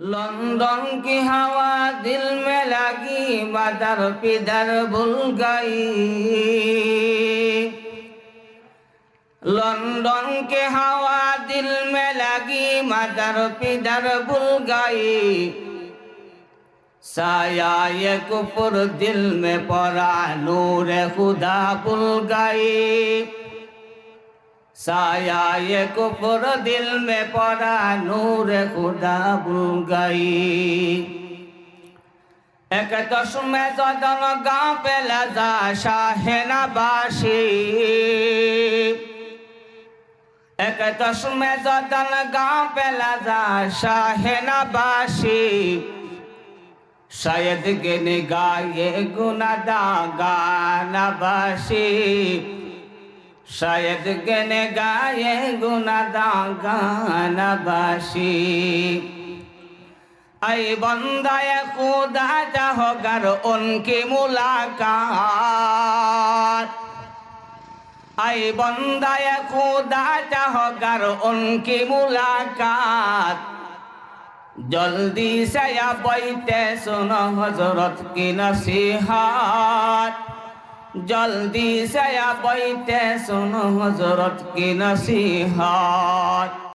London की हवा दिल में लगी बदर पिदर भूल गई लंदन के हवा दिल में लगी मदर पिदर भूल गई साया ये कुपुर दिल में पड़ा नूर खुदा भूल गई साया ये कुपुर दिल में पड़ा नूर खुदा भूल गई এক দশমে যদন গাঁ পেলা যা শাহেনাবাসী এক দশমে যদন গাঁ পেলা যা শাহেনাবাসী शायद के निगाहे गुनादा गानाबासी शायद শায়দ গেনে গায়ে গুনাদা গানাবাসি এই বন্দায় খুদা চাহগার উনকি মুলাকাত এই বন্দায় খুদা চাহগার উনকি মুলাকাত জলদি সয়া বইতে শোনো হজরত কি নসিহা जल्दी से या बैठे सुनो हजरत की नसीहत